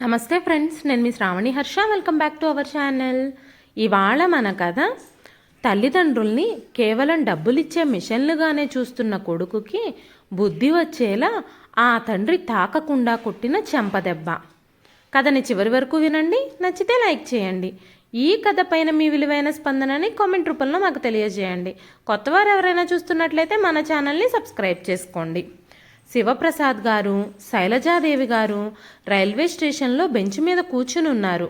నమస్తే ఫ్రెండ్స్ నేను మీ Shravani Harsha. Welcome back to our channel ఇవాళ మన కథ తల్లిదండ్రుల్ని కేవలం డబ్బులిచ్చే మిషన్లుగానే చూస్తున్న కొడుకుకి బుద్ధి వచ్చేలా ఆ తండ్రి తాకకుండా కొట్టిన చెంపదెబ్బ కథని చివరి వరకు వినండి నచ్చితే లైక్ చేయండి. ఈ కథ పైన మీ విలువైన స్పందనని కామెంట్ రూపంలో మాకు తెలియజేయండి. కొత్తవారు ఎవరైనా చూస్తున్నట్లయితే మన ఛానల్ని సబ్స్క్రైబ్ చేసుకోండి. శివప్రసాద్ గారు శైలజాదేవి గారు రైల్వే స్టేషన్లో బెంచ్ మీద కూర్చుని ఉన్నారు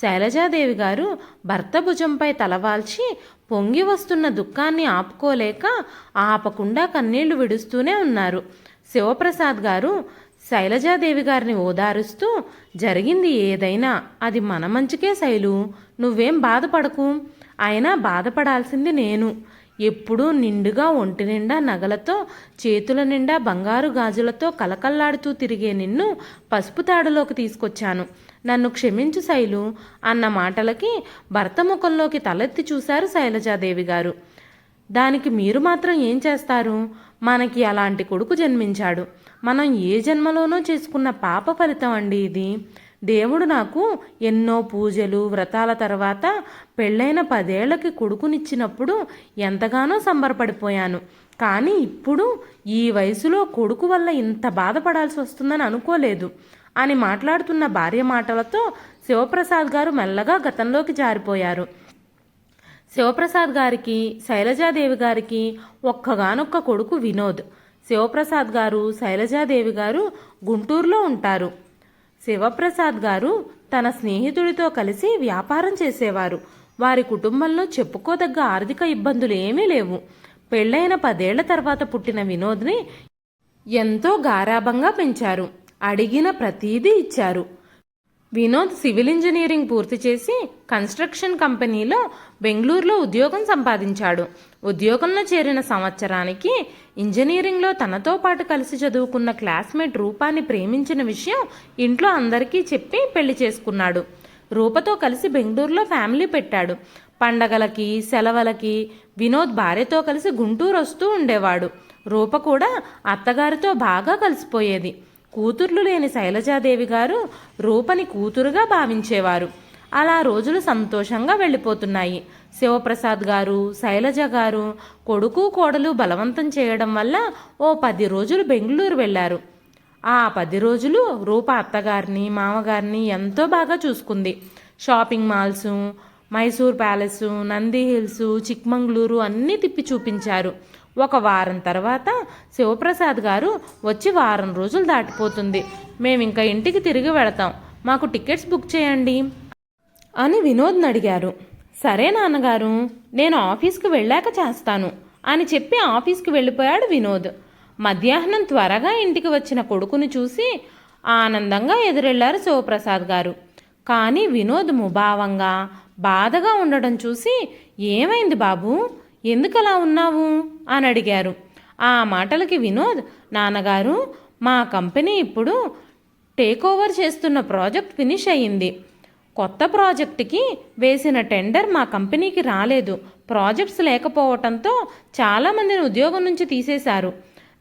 శైలజాదేవి గారు భర్త భుజంపై తలవాల్చి పొంగి వస్తున్న దుఃఖాన్ని ఆపుకోలేక ఆపకుండా కన్నీళ్ళు విడుస్తూనే ఉన్నారు. శివప్రసాద్ గారు శైలజాదేవి గారిని ఓదారుస్తూ జరిగింది ఏదైనా అది మన మంచికే శైలు. నువ్వేం బాధపడకు. అయినా బాధపడాల్సింది నేను. ఎప్పుడూ నిండుగా ఒంటి నిండా నగలతో చేతుల నిండా బంగారు గాజులతో కలకల్లాడుతూ తిరిగే నిన్ను పసుపు తాడులోకి తీసుకొచ్చాను. నన్ను క్షమించు శైలు అన్న మాటలకి భర్త ముఖంలోకి తలెత్తి చూశారు శైలజాదేవి గారు. దానికి మీరు మాత్రం ఏం చేస్తారు? మనకి అలాంటి కొడుకు జన్మించాడు. మనం ఏ జన్మలోనో చేసుకున్న పాప ఫలితం అండి ఇది. దేవుడు నాకు ఎన్నో పూజలు వ్రతాల తర్వాత పెళ్ళైన పదేళ్ళకి కొడుకునిచ్చినప్పుడు ఎంతగానో సంబరపడిపోయాను. కానీ ఇప్పుడు ఈ వయసులో కొడుకు వల్ల ఇంత బాధపడాల్సి వస్తుందని అనుకోలేదు. అని మాట్లాడుతున్న భార్య మాటలతో శివప్రసాద్ గారు మెల్లగా గతంలోకి జారిపోయారు. శివప్రసాద్ గారికి శైలజాదేవి గారికి ఒక్కగానొక్క కొడుకు వినోద్. శివప్రసాద్ గారు శైలజాదేవి గారు గుంటూరులో ఉంటారు. శివప్రసాద్ గారు తన స్నేహితుడితో కలిసి వ్యాపారం చేసేవారు. వారి కుటుంబంలో చెప్పుకోదగ్గ ఆర్థిక ఇబ్బందులు ఏమీ లేవు. పెళ్ళైన పదేళ్ళ తర్వాత పుట్టిన వినోద్ని ఎంతో గారాభంగా పెంచారు. అడిగిన ప్రతీదీ ఇచ్చారు. వినోద్ సివిల్ ఇంజనీరింగ్ పూర్తి చేసి కన్స్ట్రక్షన్ కంపెనీలో బెంగళూరులో ఉద్యోగం సంపాదించాడు. ఉద్యోగంలో చేరిన సంవత్సరానికి ఇంజనీరింగ్లో తనతో పాటు కలిసి చదువుకున్న క్లాస్మేట్ రూపాన్ని ప్రేమించిన విషయం ఇంట్లో అందరికీ చెప్పి పెళ్ళి చేసుకున్నాడు. రూపతో కలిసి బెంగళూరులో ఫ్యామిలీ పెట్టాడు. పండగలకి సెలవులకి వినోద్ భార్యతో కలిసి గుంటూరు వస్తూ ఉండేవాడు. రూప కూడా అత్తగారితో బాగా కలిసిపోయేది. కూతుర్లు లేని శైలజాదేవి గారు రూపని కూతురుగా భావించేవారు. అలా రోజులు సంతోషంగా వెళ్ళిపోతున్నాయి. శివప్రసాద్ గారు శైలజ గారు కొడుకు కోడలు బలవంతం చేయడం వల్ల ఓ పది రోజులు బెంగళూరు వెళ్ళారు. ఆ పది రోజులు రూప అత్తగారిని మామగారిని ఎంతో బాగా చూసుకుంది. Shopping malls Mysore palace Nandi hills Chikmagalur అన్నీ తిప్పి చూపించారు. ఒక వారం తర్వాత శివప్రసాద్ గారు వచ్చి వారం రోజులు దాటిపోతుంది. మేము ఇంకా ఇంటికి తిరిగి వెళతాం. మాకు టికెట్స్ బుక్ చేయండి అని వినోద్ని అడిగారు. సరే నాన్నగారు నేను ఆఫీస్కి వెళ్ళాక చేస్తాను అని చెప్పి ఆఫీస్కి వెళ్ళిపోయాడు వినోద్. మధ్యాహ్నం త్వరగా ఇంటికి వచ్చిన కొడుకుని చూసి ఆనందంగా ఎదురెళ్ళారు శివప్రసాద్ గారు. కానీ వినోద్ ముభావంగా బాధగా ఉండడం చూసి ఏమైంది బాబు? ఎందుకలా ఉన్నావు? అని అడిగారు. ఆ మాటలకి వినోద్ నాన్నగారు మా కంపెనీ ఇప్పుడు టేక్ ఓవర్ చేస్తున్న ప్రాజెక్ట్ ఫినిష్ అయ్యింది. కొత్త ప్రాజెక్టుకి వేసిన టెండర్ మా కంపెనీకి రాలేదు. ప్రాజెక్ట్స్ లేకపోవటంతో చాలామందిని ఉద్యోగం నుంచి తీసేశారు.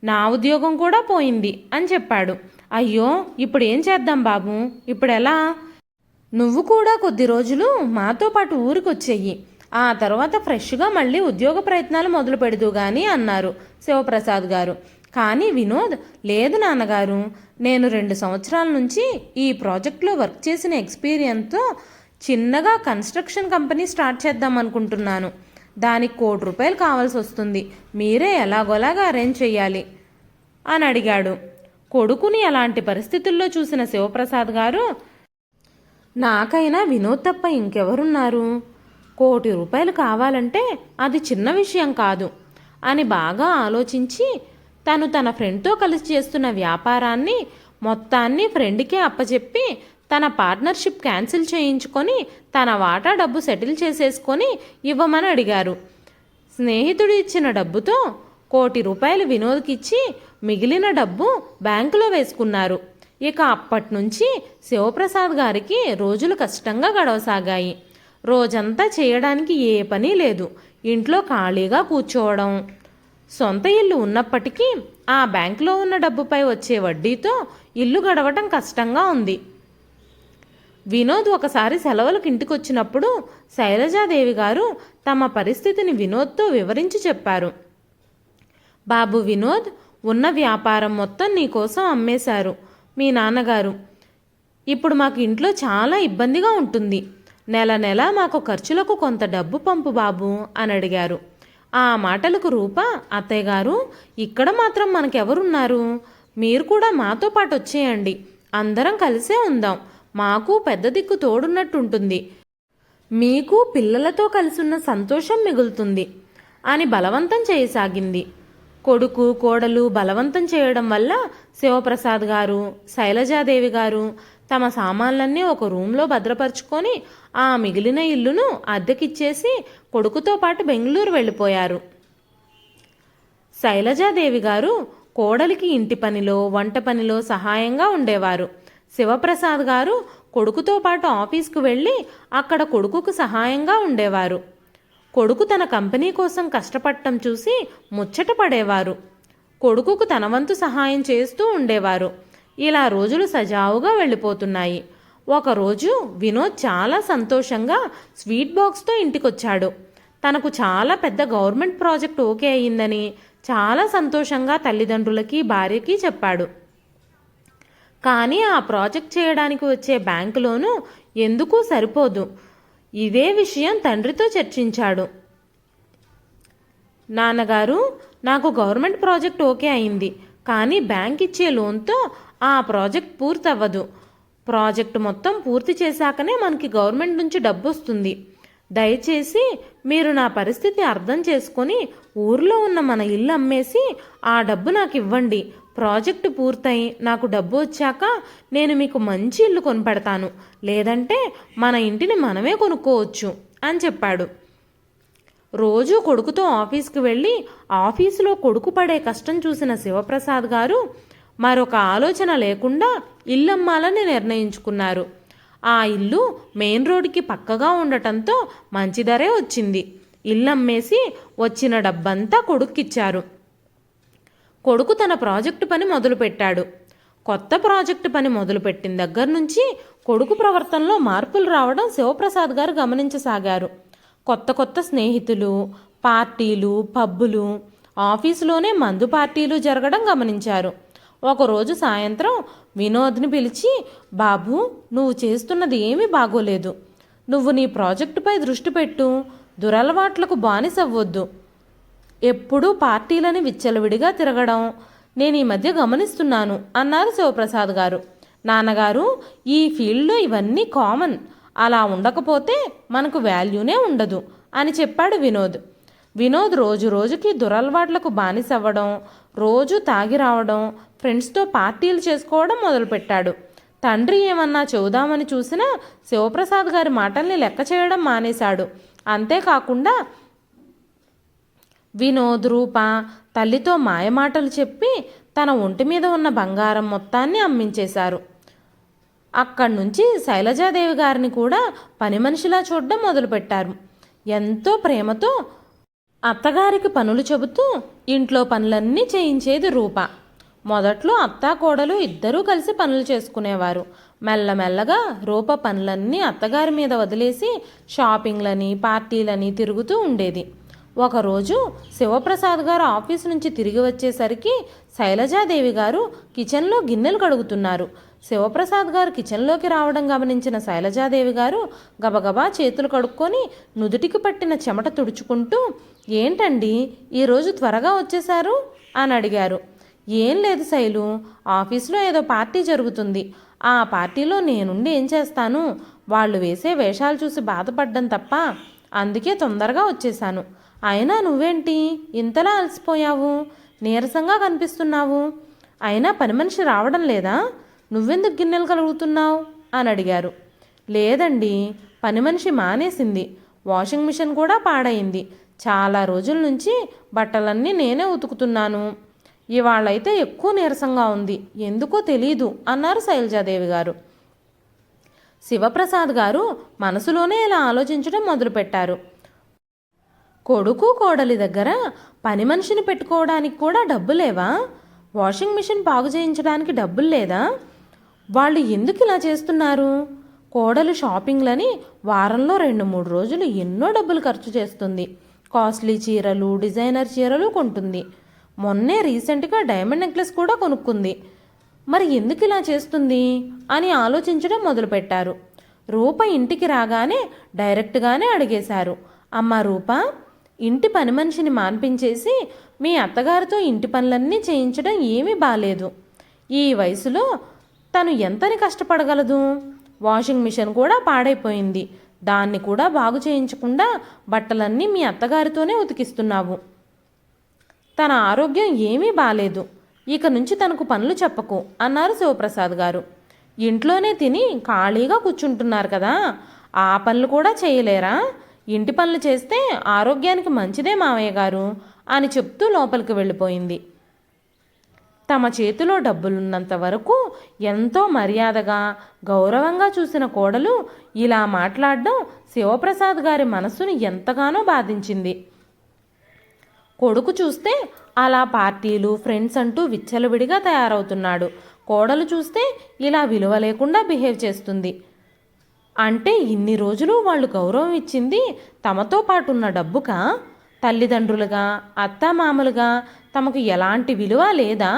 నా ఉద్యోగం కూడా పోయింది అని చెప్పాడు. అయ్యో ఇప్పుడు ఏం చేద్దాం బాబు? ఇప్పుడు ఎలా నువ్వు కూడా కొద్ది రోజులు మాతో పాటు ఊరికొచ్చేయి. ఆ తర్వాత ఫ్రెష్గా మళ్ళీ ఉద్యోగ ప్రయత్నాలు మొదలు పెడదు కానీ అన్నారు శివప్రసాద్ గారు. కానీ వినోద్ లేదు నాన్నగారు నేను రెండు సంవత్సరాల నుంచి ఈ ప్రాజెక్ట్లో వర్క్ చేసిన ఎక్స్పీరియన్స్తో చిన్నగా కన్స్ట్రక్షన్ కంపెనీ స్టార్ట్ చేద్దాం అనుకుంటున్నాను. దానికి కోటి రూపాయలు కావాల్సి వస్తుంది. మీరే ఎలాగోలాగా అరేంజ్ చేయాలి అని అడిగాడు. కొడుకుని అలాంటి పరిస్థితుల్లో చూసిన శివప్రసాద్ గారు నాకైనా వినోద్ తప్ప ఇంకెవరున్నారు? కోటి రూపాయలు కావాలంటే అది చిన్న విషయం కాదు అని బాగా ఆలోచించి తను తన ఫ్రెండ్తో కలిసి చేస్తున్న వ్యాపారాన్ని మొత్తాన్ని ఫ్రెండ్కే అప్పచెప్పి తన పార్ట్నర్షిప్ క్యాన్సిల్ చేయించుకొని తన వాటా డబ్బు సెటిల్ చేసేసుకొని ఇవ్వమని అడిగారు. స్నేహితుడు ఇచ్చిన డబ్బుతో కోటి రూపాయలు వినోద్కిచ్చి మిగిలిన డబ్బు బ్యాంకులో వేసుకున్నారు. ఇక అప్పటి నుంచి శివప్రసాద్ గారికి రోజులు కష్టంగా గడవసాగాయి. రోజంతా చేయడానికి ఏ పని లేదు. ఇంట్లో ఖాళీగా కూర్చోవడం సొంత ఇల్లు ఉన్నప్పటికీ ఆ బ్యాంకులో ఉన్న డబ్బుపై వచ్చే వడ్డీతో ఇల్లు గడవటం కష్టంగా ఉంది. వినోద్ ఒకసారి సెలవులకు ఇంటికి వచ్చినప్పుడు శైలజాదేవి గారు తమ పరిస్థితిని వినోద్తో వివరించి చెప్పారు. బాబు వినోద్ ఉన్న వ్యాపారం మొత్తం నీకోసం అమ్మేశారు మీ నాన్నగారు. ఇప్పుడు మాకు ఇంట్లో చాలా ఇబ్బందిగా ఉంటుంది. నెల నెల మాకు ఖర్చులకు కొంత డబ్బు పంపు బాబు అని అడిగారు. ఆ మాటలకు రూప అత్తయ్య గారు ఇక్కడ మాత్రం మనకెవరున్నారు? మీరు కూడా మాతో పాటు వచ్చేయండి. అందరం కలిసే ఉందాం. మాకు పెద్ద దిక్కు తోడున్నట్టుంటుంది. మీకు పిల్లలతో కలిసున్న సంతోషం మిగులుతుంది అని బలవంతం చేయసాగింది. కొడుకు కోడలు బలవంతం చేయడం వల్ల శివప్రసాద్ గారు శైలజాదేవి గారు తమ సామాన్లన్నీ ఒక రూమ్లో భద్రపరుచుకొని ఆ మిగిలిన ఇల్లును అద్దెకిచ్చేసి కొడుకుతో పాటు బెంగళూరు వెళ్ళిపోయారు. శైలజాదేవి గారు కోడలికి ఇంటి పనిలో వంట పనిలో సహాయంగా ఉండేవారు. శివప్రసాద్ గారు కొడుకుతో పాటు ఆఫీస్కు వెళ్ళి అక్కడ కొడుకుకు సహాయంగా ఉండేవారు. కొడుకు తన కంపెనీ కోసం కష్టపడటం చూసి ముచ్చట పడేవారు. కొడుకుకు తన వంతు సహాయం చేస్తూ ఉండేవారు. ఇలా రోజులు సజావుగా వెళ్ళిపోతున్నాయి. ఒకరోజు వినోద్ చాలా సంతోషంగా స్వీట్ బాక్స్తో ఇంటికొచ్చాడు. తనకు చాలా పెద్ద గవర్నమెంట్ ప్రాజెక్ట్ ఓకే అయ్యిందని చాలా సంతోషంగా తల్లిదండ్రులకి భార్యకి చెప్పాడు. కానీ ఆ ప్రాజెక్ట్ చేయడానికి వచ్చే బ్యాంకు లోను ఎందుకు సరిపోదు. ఇదే విషయం తండ్రితో చర్చించాడు. నాన్నగారు నాకు గవర్నమెంట్ ప్రాజెక్ట్ ఓకే అయింది. కానీ బ్యాంక్ ఇచ్చే లోన్తో ఆ ప్రాజెక్ట్ పూర్తవ్వదు. ప్రాజెక్ట్ మొత్తం పూర్తి చేశాకనే మనకి గవర్నమెంట్ నుంచి డబ్బు వస్తుంది. దయచేసి మీరు నా పరిస్థితి అర్థం చేసుకొని ఊర్లో ఉన్న మన ఇల్లు అమ్మేసి ఆ డబ్బు నాకు ఇవ్వండి. ప్రాజెక్టు పూర్తయి నాకు డబ్బు వచ్చాక నేను మీకు మంచి ఇల్లు కొనిపెడతాను. లేదంటే మన ఇంటిని మనమే కొనుక్కోవచ్చు అని చెప్పాడు. రోజు కొడుకుతో ఆఫీస్కి వెళ్ళి ఆఫీసులో కొడుకు పడే కష్టం చూసిన శివప్రసాద్ గారు మరొక ఆలోచన లేకుండా ఇల్లు అమ్మాలని నిర్ణయించుకున్నారు. ఆ ఇల్లు మెయిన్ రోడ్డుకి పక్కగా ఉండటంతో మంచి ధరే వచ్చింది. ఇల్లు అమ్మేసి వచ్చిన డబ్బంతా కొడుక్కిచ్చారు. కొడుకు తన ప్రాజెక్టు పని మొదలుపెట్టాడు. కొత్త ప్రాజెక్టు పని మొదలుపెట్టిన దగ్గర నుంచి కొడుకు ప్రవర్తనలో మార్పులు రావడం శివప్రసాద్ గారు గమనించసాగారు. కొత్త కొత్త స్నేహితులు పార్టీలు పబ్బులు ఆఫీసులోనే మందు పార్టీలు జరగడం గమనించారు. ఒకరోజు సాయంత్రం వినోద్ని పిలిచి బాబు నువ్వు చేస్తున్నది ఏమీ బాగోలేదు. నువ్వు నీ ప్రాజెక్టుపై దృష్టి పెట్టు. దురలవాట్లకు బానిసవ్వద్దు ఎప్పుడూ పార్టీలని విచ్చలవిడిగా తిరగడం నేను ఈ మధ్య గమనిస్తున్నాను అన్నారు శివప్రసాద్ గారు. నాన్నగారు ఈ ఫీల్డ్లో ఇవన్నీ కామన్. అలా ఉండకపోతే మనకు వాల్యూనే ఉండదు అని చెప్పాడు వినోద్. వినోద్ రోజు రోజుకి దురలవాట్లకు బానిసవ్వడం రోజు తాగి రావడం ఫ్రెండ్స్తో పార్టీలు చేసుకోవడం మొదలుపెట్టాడు. తండ్రి ఏమన్నా చెబుదామని చూసినా శివప్రసాద్ గారి మాటల్ని లెక్క చేయడం మానేశాడు. అంతేకాకుండా వినోద్ రూప తల్లితో మాయమాటలు చెప్పి తన ఒంటి మీద ఉన్న బంగారం మొత్తాన్ని అమ్మించేశారు. అక్కడి నుంచి శైలజాదేవి గారిని కూడా పని మనిషిలా చూడడం మొదలుపెట్టారు. ఎంతో ప్రేమతో అత్తగారికి పనులు చెబుతూ ఇంట్లో పనులన్నీ చేయించేది రూప. మొదట్లో అత్తా కోడలు ఇద్దరూ కలిసి పనులు చేసుకునేవారు. మెల్లమెల్లగా రూప పనులన్నీ అత్తగారి మీద వదిలేసి షాపింగ్లని పార్టీలని తిరుగుతూ ఉండేది. ఒకరోజు శివప్రసాద్ గారు ఆఫీస్ నుంచి తిరిగి వచ్చేసరికి శైలజాదేవి గారు కిచెన్లో గిన్నెలు కడుగుతున్నారు. శివప్రసాద్ గారు కిచెన్లోకి రావడం గమనించిన శైలజాదేవి గారు గబగబా చేతులు కడుక్కొని నుదుటికి పట్టిన చెమట తుడుచుకుంటూ ఏంటండి? ఈరోజు త్వరగా వచ్చేశారు? అని అడిగారు. ఏం లేదు శైలు ఆఫీస్లో ఏదో పార్టీ జరుగుతుంది. ఆ పార్టీలో నేనుండి ఏం చేస్తాను? వాళ్ళు వేసే వేషాలు చూసి బాధపడ్డం తప్ప అందుకే తొందరగా వచ్చేశాను. అయినా నువ్వేంటి? ఇంతలా అలసిపోయావు? నీరసంగా కనిపిస్తున్నావు? అయినా పని మనిషి రావడం లేదా? నువ్వెందుకు గిన్నెలు కలుగుతున్నావు? అని అడిగారు. లేదండి పని మనిషి మానేసింది. వాషింగ్ మిషన్ కూడా పాడైంది. చాలా రోజుల నుంచి బట్టలన్నీ నేనే ఉతుకుతున్నాను. ఇవాళైతే ఎక్కువ నీరసంగా ఉంది. ఎందుకో తెలీదు అన్నారు శైలజాదేవి గారు. శివప్రసాద్ గారు మనసులోనే ఇలా ఆలోచించడం మొదలుపెట్టారు. కొడుకు కోడలి దగ్గర పని మనిషిని పెట్టుకోవడానికి కూడా డబ్బు లేవా? వాషింగ్ మిషన్ బాగు చేయించడానికి డబ్బులు లేదా? వాళ్ళు ఎందుకు ఇలా చేస్తున్నారు? కోడలు షాపింగ్లని వారంలో రెండు మూడు రోజులు ఎన్నో డబ్బులు ఖర్చు చేస్తుంది. కాస్ట్లీ చీరలు డిజైనర్ చీరలు కొంటుంది. మొన్నే రీసెంట్గా డైమండ్ నెక్లెస్ కూడా కొనుక్కుంది. మరి ఎందుకు ఇలా చేస్తుంది? అని ఆలోచించడం మొదలుపెట్టారు. రూప ఇంటికి రాగానే డైరెక్ట్గానే అడిగేశారు. అమ్మ రూప ఇంటి పని మనిషిని మాన్పించేసి మీ అత్తగారితో ఇంటి పనులన్నీ చేయించడం ఏమీ బాలేదు. ఈ వయసులో తను ఎంతని కష్టపడగలదు? వాషింగ్ మిషన్ కూడా పాడైపోయింది. దాన్ని కూడా బాగు చేయించకుండా బట్టలన్నీ మీ అత్తగారితోనే ఉతికిస్తున్నావు. తన ఆరోగ్యం ఏమీ బాలేదు. ఇక నుంచి తనకు పనులు చెప్పకు అన్నారు శివప్రసాద్ గారు. ఇంట్లోనే తిని ఖాళీగా కూర్చుంటున్నారు కదా ఆ పనులు కూడా చేయలేరా? ఇంటి పనులు చేస్తే ఆరోగ్యానికి మంచిదే మావయ్య గారు అని చెప్తూ లోపలికి వెళ్ళిపోయింది. తమ చేతిలో డబ్బులున్నంత వరకు ఎంతో మర్యాదగా గౌరవంగా చూసిన కోడలు ఇలా మాట్లాడడం శివప్రసాద్ గారి మనస్సును ఎంతగానో బాధించింది. కొడుకు చూస్తే అలా పార్టీలు ఫ్రెండ్స్ అంటూ విచ్చలవిడిగా తయారవుతున్నాడు. కోడలు చూస్తే ఇలా విలువ లేకుండా బిహేవ్ చేస్తుంది. అంటే ఇన్ని రోజులు వాళ్ళు గౌరవం ఇచ్చింది తమతో పాటు ఉన్న డబ్బుకా? తల్లిదండ్రులుగా అత్తమామలుగా తమకు ఎలాంటి విలువ లేదా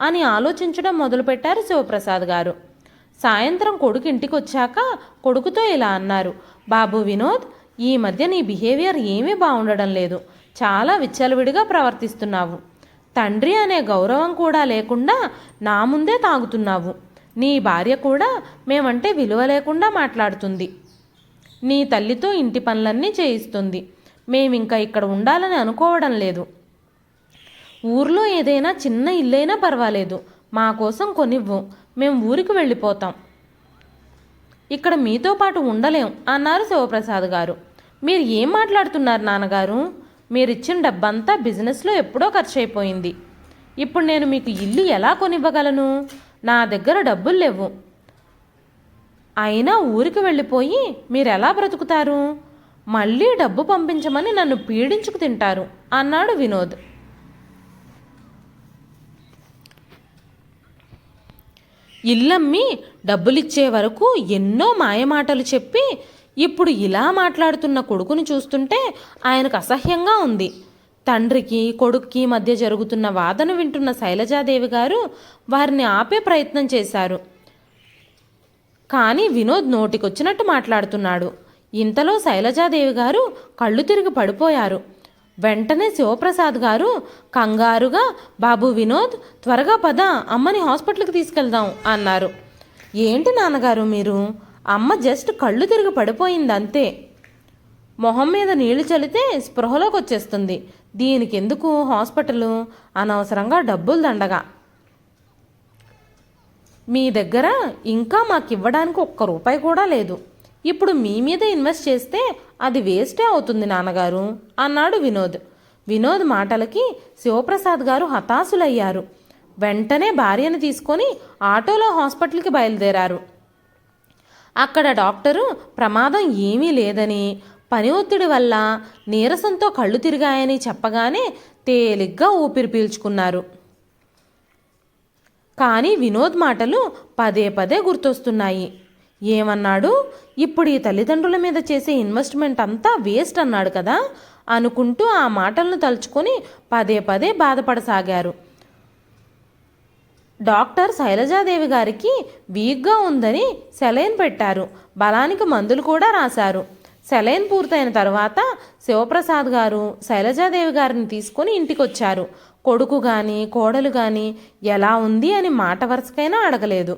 అని ఆలోచించడం మొదలుపెట్టారు శివప్రసాద్ గారు. సాయంత్రం కొడుకు ఇంటికి వచ్చాక కొడుకుతో ఇలా అన్నారు బాబు వినోద్ ఈ మధ్య నీ బిహేవియర్ ఏమీ బాగుండడం లేదు. చాలా విచ్చలవిడిగా ప్రవర్తిస్తున్నావు. తండ్రి అనే గౌరవం కూడా లేకుండా నా ముందే తాగుతున్నావు. నీ భార్య కూడా మేమంటే విలువ లేకుండా మాట్లాడుతుంది. నీ తల్లితో ఇంటి పనులన్నీ చేయిస్తుంది. మేమింకా ఇక్కడ ఉండాలని అనుకోవడం లేదు. ఊర్లో ఏదైనా చిన్న ఇల్లైనా పర్వాలేదు. మా కోసం కొనివ్వు. మేము ఊరికి వెళ్ళిపోతాం. ఇక్కడ మీతో పాటు ఉండలేం అన్నారు శివప్రసాద్ గారు. మీరు ఏం మాట్లాడుతున్నారు నాన్నగారు? మీరిచ్చిన డబ్బంతా బిజినెస్లో ఎప్పుడో ఖర్చు అయిపోయింది ఇప్పుడు నేను మీకు ఇల్లు ఎలా కొనివ్వగలను? నా దగ్గర డబ్బులు లేవు. అయినా ఊరికి వెళ్ళిపోయి మీరు ఎలా బ్రతుకుతారు? మళ్ళీ డబ్బు పంపించమని నన్ను పీడించుకు తింటారు అన్నాడు వినోద్. ఇల్లమ్మి డబ్బులిచ్చే వరకు ఎన్నో మాయమాటలు చెప్పి ఇప్పుడు ఇలా మాట్లాడుతున్న కొడుకుని చూస్తుంటే ఆయనకు అసహ్యంగా ఉంది. తండ్రికి కొడుక్కి మధ్య జరుగుతున్న వాదన వింటున్న శైలజాదేవి గారు వారిని ఆపే ప్రయత్నం చేశారు. కానీ వినోద్ నోటికొచ్చినట్టు మాట్లాడుతున్నాడు. ఇంతలో శైలజాదేవి గారు కళ్ళు తిరిగి పడిపోయారు. వెంటనే శివప్రసాద్ గారు కంగారుగా బాబు వినోద్ త్వరగా పద అమ్మని హాస్పిటల్కి తీసుకెళ్దాం అన్నారు. ఏంటి నాన్నగారు మీరు? అమ్మ జస్ట్ కళ్ళు తిరిగి పడిపోయింది అంతే మొహం మీద నీళ్ళు చల్లితే స్పృహలోకి వచ్చేస్తుంది దీనికి ఎందుకు హాస్పిటల్? అనవసరంగా డబ్బులు దండగా. మీ దగ్గర ఇంకా మాకు ఇవ్వడానికి ఒక్క రూపాయి కూడా లేదు. ఇప్పుడు మీ మీద ఇన్వెస్ట్ చేస్తే అది వేస్టే అవుతుంది నాన్నగారు అన్నాడు వినోద్. వినోద్ మాటలకి శివప్రసాద్ గారు హతాశులయ్యారు. వెంటనే భార్యను తీసుకొని ఆటోలో హాస్పిటల్కి బయలుదేరారు. అక్కడ డాక్టరు ప్రమాదం ఏమీ లేదని పని ఒత్తిడి వల్ల నీరసంతో కళ్ళు తిరిగాయని చెప్పగానే తేలిగ్గా ఊపిరి పీల్చుకున్నారు. కానీ వినోద్ మాటలు పదే పదే గుర్తొస్తున్నాయి. ఏమన్నాడు? ఇప్పుడు ఈ తల్లిదండ్రుల మీద చేసే ఇన్వెస్ట్మెంట్ అంతా వేస్ట్ అన్నాడు కదా అనుకుంటూ ఆ మాటలను తలుచుకొని పదే పదే బాధపడసాగారు. డాక్టర్ శైలజాదేవి గారికి వీక్గా ఉందని సెలైన్ పెట్టారు. బలానికి మందులు కూడా రాశారు. సెలైన్ పూర్తయిన తర్వాత శివప్రసాద్ గారు శైలజాదేవి గారిని తీసుకొని ఇంటికొచ్చారు. కొడుకు కానీ కోడలు కానీ ఎలా ఉంది అని మాట వరుసకైనా అడగలేదు.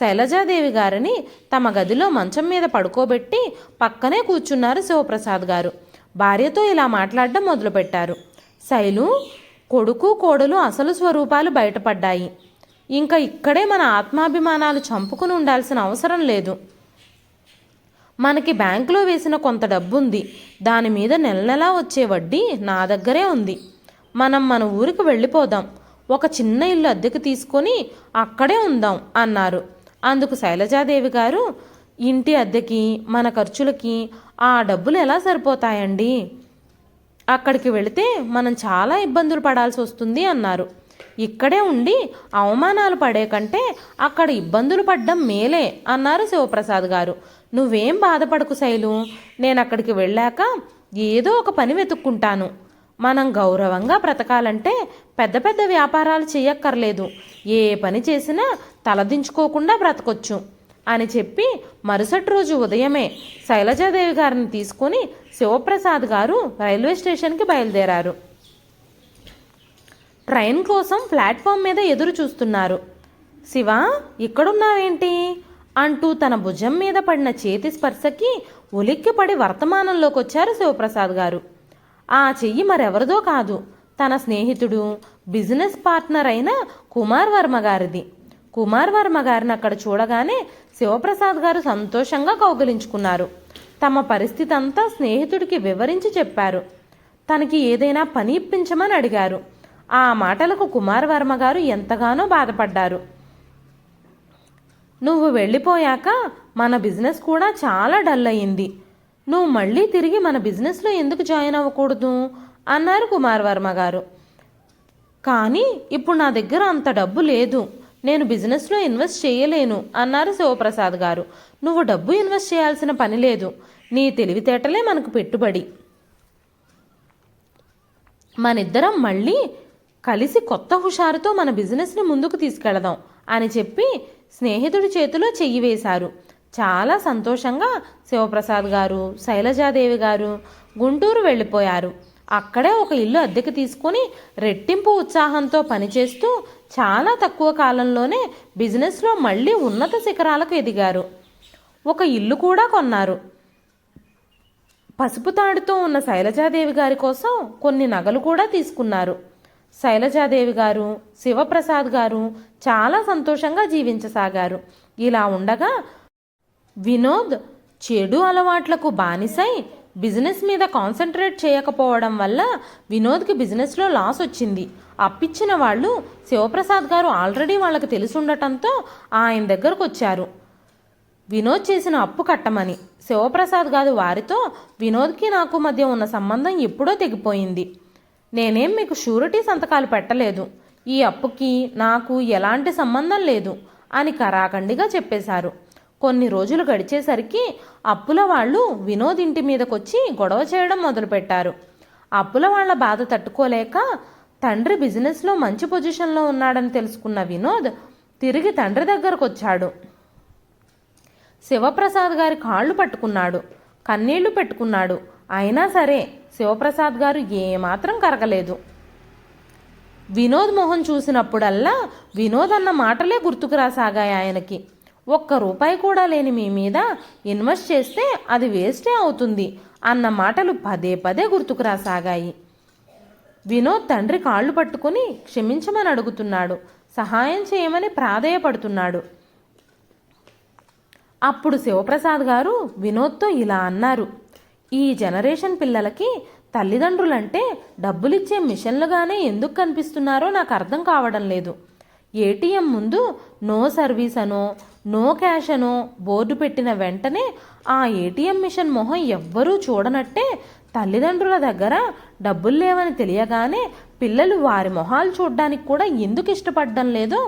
శైలజాదేవి గారిని తమ గదిలో మంచం మీద పడుకోబెట్టి పక్కనే కూర్చున్నారు శివప్రసాద్ గారు. భార్యతో ఇలా మాట్లాడడం మొదలుపెట్టారు. శైలు కొడుకు కోడలు అసలు స్వరూపాలు బయటపడ్డాయి. ఇంకా ఇక్కడే మన ఆత్మాభిమానాలు చంపుకుని ఉండాల్సిన అవసరం లేదు. మనకి బ్యాంకులో వేసిన కొంత డబ్బు ఉంది దాని మీద నెల నెలా వచ్చే వడ్డీ నా దగ్గరే ఉంది. మనం మన ఊరికి వెళ్ళిపోదాం. ఒక చిన్న ఇల్లు అద్దెకు తీసుకొని అక్కడే ఉందాం అన్నారు. అందుకు శైలజాదేవి గారు ఇంటి అద్దెకి మన ఖర్చులకి ఆ డబ్బులు ఎలా సరిపోతాయండి? అక్కడికి వెళితే మనం చాలా ఇబ్బందులు పడాల్సి వస్తుంది అన్నారు. ఇక్కడే ఉండి అవమానాలు పడే కంటే అక్కడ ఇబ్బందులు పడ్డం మేలే అన్నారు శివప్రసాద్ గారు. నువ్వేం బాధపడకు శైలు నేను అక్కడికి వెళ్ళాక ఏదో ఒక పని వెతుక్కుంటాను. మనం గౌరవంగా బ్రతకాలంటే పెద్ద పెద్ద వ్యాపారాలు చేయక్కర్లేదు ఏ పని చేసినా తలదించుకోకుండా బ్రతకొచ్చు అని చెప్పి మరుసటి రోజు ఉదయమే శైలజాదేవి గారిని తీసుకొని శివప్రసాద్ గారు రైల్వే స్టేషన్కి బయలుదేరారు. ట్రైన్ కోసం ప్లాట్ఫామ్ మీద ఎదురు చూస్తున్నారు. శివ ఇక్కడున్నావేంటి? అంటూ తన భుజం మీద పడిన చేతి స్పర్శకి ఉలిక్కిపడి వర్తమానంలోకి వచ్చారు శివప్రసాద్ గారు. ఆ చెయ్యి మరెవరిదో కాదు. తన స్నేహితుడు బిజినెస్ పార్ట్నర్ అయిన కుమార్ వర్మ గారిది. కుమార్ వర్మ గారిని అక్కడ చూడగానే శివప్రసాద్ గారు సంతోషంగా కౌగిలించుకున్నారు. తమ పరిస్థితి అంతా స్నేహితుడికి వివరించి చెప్పారు. తనకి ఏదైనా పని ఇప్పించమని అడిగారు. ఆ మాటలకు కుమారవర్మ గారు ఎంతగానో బాధపడ్డారు. నువ్వు వెళ్ళిపోయాక మన బిజినెస్ కూడా చాలా డల్ అయింది. నువ్వు మళ్ళీ తిరిగి మన బిజినెస్లో ఎందుకు జాయిన్ అవ్వకూడదు? అన్నారు కుమారవర్మ గారు. కానీ ఇప్పుడు నా దగ్గర అంత డబ్బు లేదు. నేను బిజినెస్లో ఇన్వెస్ట్ చేయలేను అన్నారు శివప్రసాద్ గారు. నువ్వు డబ్బు ఇన్వెస్ట్ చేయాల్సిన పని లేదు. నీ తెలివితేటలే మనకు పెట్టుబడి. మనిద్దరం మళ్ళీ కలిసి కొత్త హుషారుతో మన బిజినెస్ని ముందుకు తీసుకెళదాం అని చెప్పి స్నేహితుడి చేతిలో చెయ్యి వేశారు. చాలా సంతోషంగా శివప్రసాద్ గారు శైలజాదేవి గారు గుంటూరు వెళ్ళిపోయారు. అక్కడే ఒక ఇల్లు అద్దెకి తీసుకొని రెట్టింపు ఉత్సాహంతో పనిచేస్తూ చాలా తక్కువ కాలంలోనే బిజినెస్లో మళ్ళీ ఉన్నత శిఖరాలకు ఎదిగారు. ఒక ఇల్లు కూడా కొన్నారు. పసుపు తాడుతో ఉన్న శైలజాదేవి గారి కోసం కొన్ని నగలు కూడా తీసుకున్నారు. శైలజాదేవి గారు శివప్రసాద్ గారు చాలా సంతోషంగా జీవించసాగారు. ఇలా ఉండగా వినోద్ చెడు అలవాట్లకు బానిసై బిజినెస్ మీద కాన్సన్ట్రేట్ చేయకపోవడం వల్ల వినోద్కి బిజినెస్లో లాస్ వచ్చింది. అప్పిచ్చిన వాళ్ళు శివప్రసాద్ గారు ఆల్రెడీ వాళ్ళకి తెలుసుండటంతో ఆయన దగ్గరకు వచ్చారు వినోద్ చేసిన అప్పు కట్టమని. శివప్రసాద్ గారు వారితో వినోద్కి నాకు మధ్య ఉన్న సంబంధం ఎప్పుడో తెగిపోయింది. నేనేం మీకు షూరిటీ సంతకాలు పెట్టలేదు. ఈ అప్పుకి నాకు ఎలాంటి సంబంధం లేదు అని కరాఖండిగా చెప్పేశారు. కొన్ని రోజులు గడిచేసరికి అప్పుల వాళ్ళు వినోద్ ఇంటి మీదకొచ్చి గొడవ చేయడం మొదలుపెట్టారు. అప్పుల వాళ్ళ బాధ తట్టుకోలేక తండ్రి బిజినెస్లో మంచి పొజిషన్లో ఉన్నాడని తెలుసుకున్న వినోద్ తిరిగి తండ్రి దగ్గరకు వచ్చాడు శివప్రసాద్ గారి కాళ్ళు పట్టుకున్నాడు. కన్నీళ్ళు పెట్టుకున్నాడు. అయినా సరే శివప్రసాద్ గారు ఏమాత్రం కరగలేదు. వినోద్ మొహం చూసినప్పుడల్లా వినోద్ అన్న మాటలే గుర్తుకు రాసాగాయి ఆయనకి. ఒక్క రూపాయి కూడా లేని మీ మీద ఇన్వెస్ట్ చేస్తే అది వేస్టే అవుతుంది అన్న మాటలు పదే పదే గుర్తుకు రాసాగాయి. వినోద్ తండ్రి కాళ్ళు పట్టుకుని క్షమించమని అడుగుతున్నాడు. సహాయం చేయమని ప్రాధేయపడుతున్నాడు. అప్పుడు శివప్రసాద్ గారు వినోద్తో ఇలా అన్నారు. ఈ జనరేషన్ పిల్లలకి తల్లిదండ్రులంటే డబ్బులిచ్చే మిషన్లుగానే ఎందుకు కనిపిస్తున్నారో నాకు అర్థం కావడం లేదు. ఏటీఎం ముందు నో సర్వీస్ అనో నో క్యాష్ అనో బోర్డు పెట్టిన వెంటనే ఆ ఏటీఎం మిషన్ మొహం ఎవ్వరూ చూడనట్టే తల్లిదండ్రుల దగ్గర డబ్బులు లేవని తెలియగానే పిల్లలు వారి మొహాలు చూడడానికి కూడా ఎందుకు ఇష్టపడడం లేదో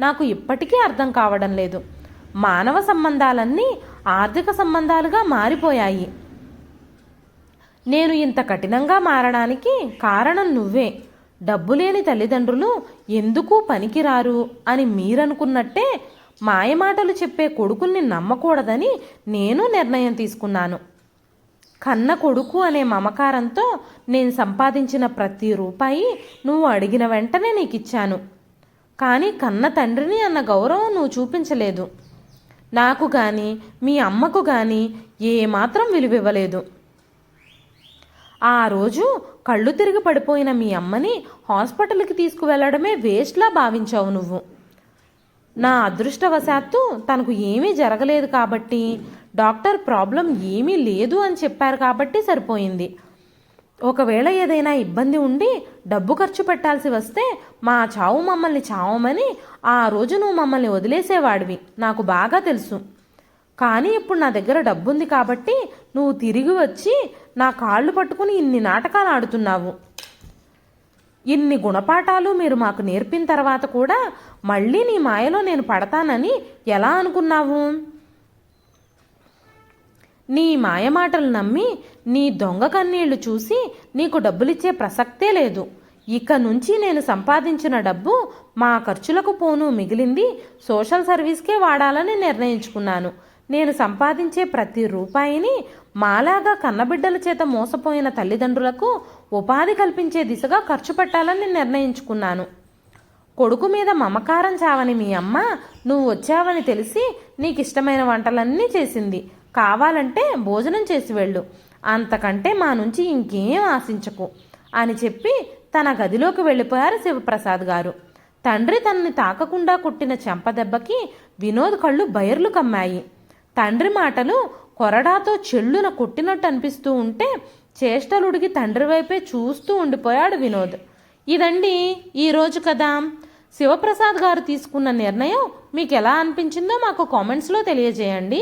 నాకు ఇప్పటికీ అర్థం కావడం లేదు. మానవ సంబంధాలన్నీ ఆర్థిక సంబంధాలుగా మారిపోయాయి. నేను ఇంత కఠినంగా మారడానికి కారణం నువ్వే. డబ్బు లేని తల్లిదండ్రులు ఎందుకు పనికిరారు అని మీరనుకున్నట్టే మాయమాటలు చెప్పే కొడుకుల్ని నమ్మకూడదని నేను నిర్ణయం తీసుకున్నాను. కన్న కొడుకు అనే మమకారంతో నేను సంపాదించిన ప్రతి రూపాయి నువ్వు అడిగిన వెంటనే నీకు ఇచ్చాను కానీ కన్న తండ్రిని అన్న గౌరవం నువ్వు చూపించలేదు. నాకు కానీ మీ అమ్మకు కానీ ఏమాత్రం విలువివ్వలేదు. ఆ రోజు కళ్ళు తిరిగి పడిపోయిన మీ అమ్మని హాస్పిటల్కి తీసుకువెళ్ళడమే వేస్ట్లా భావించావు నువ్వు. నా అదృష్టవశాత్తు తనకు ఏమీ జరగలేదు కాబట్టి డాక్టర్ ప్రాబ్లం ఏమీ లేదు అని చెప్పారు కాబట్టి సరిపోయింది. ఒకవేళ ఏదైనా ఇబ్బంది ఉండి డబ్బు ఖర్చు పెట్టాల్సి వస్తే మా చావు మమ్మల్ని చావమని ఆ రోజు నువ్వు మమ్మల్ని వదిలేసేవాడివి నాకు బాగా తెలుసు. కానీ ఇప్పుడు నా దగ్గర డబ్బుంది కాబట్టి నువ్వు తిరిగి వచ్చి నా కాళ్ళు పట్టుకుని ఇన్ని నాటకాలు ఆడుతున్నావు. ఇన్ని గుణపాఠాలు మీరు మాకు నేర్పిన తర్వాత కూడా మళ్ళీ నీ మాయలో నేను పడతానని ఎలా అనుకున్నావు? నీ మాయమాటలు నమ్మి నీ దొంగ కన్నీళ్ళు చూసి నీకు డబ్బులిచ్చే ప్రసక్తే లేదు. ఇక నుంచి నేను సంపాదించిన డబ్బు మా ఖర్చులకు పోను మిగిలింది సోషల్ సర్వీస్కే వాడాలని నిర్ణయించుకున్నాను. నేను సంపాదించే ప్రతి రూపాయిని మాలాగా కన్నబిడ్డల చేత మోసపోయిన తల్లిదండ్రులకు ఉపాధి కల్పించే దిశగా ఖర్చు పెట్టాలని నిర్ణయించుకున్నాను. కొడుకు మీద మమకారం చావని మీ అమ్మ నువ్వు వచ్చావని తెలిసి నీకు ఇష్టమైన వంటలన్నీ చేసింది. కావాలంటే భోజనం చేసి వెళ్ళు. అంతకంటే మా నుంచి ఇంకేం ఆశించకు అని చెప్పి తన గదిలోకి వెళ్ళిపోయారు శివప్రసాద్ గారు. తండ్రి తనని తాకకుండా కొట్టిన చెంపదెబ్బకి వినోద్ కళ్ళు బయర్లు కమ్మాయి. తండ్రి మాటలు కొరడాతో చెల్లున కొట్టినట్టు అనిపిస్తూ ఉంటే చేష్టలుడికి తండ్రి వైపే చూస్తూ ఉండిపోయాడు వినోద్. ఇదండి ఈరోజు కదా శివప్రసాద్ గారు తీసుకున్న నిర్ణయం మీకు ఎలా అనిపించిందో మాకు కామెంట్స్లో తెలియజేయండి.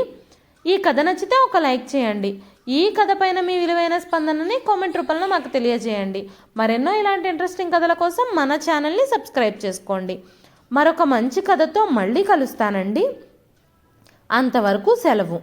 ఈ కథ నచ్చితే ఒక లైక్ చేయండి. ఈ కథ పైన మీ విలువైన స్పందనని కామెంట్ రూపంలో మాకు తెలియజేయండి. మరెన్నో ఇలాంటి ఇంట్రెస్టింగ్ కథల కోసం మన ఛానల్ని సబ్స్క్రైబ్ చేసుకోండి. మరొక మంచి కథతో మళ్ళీ కలుస్తానండి. అంతవరకు సెలవు.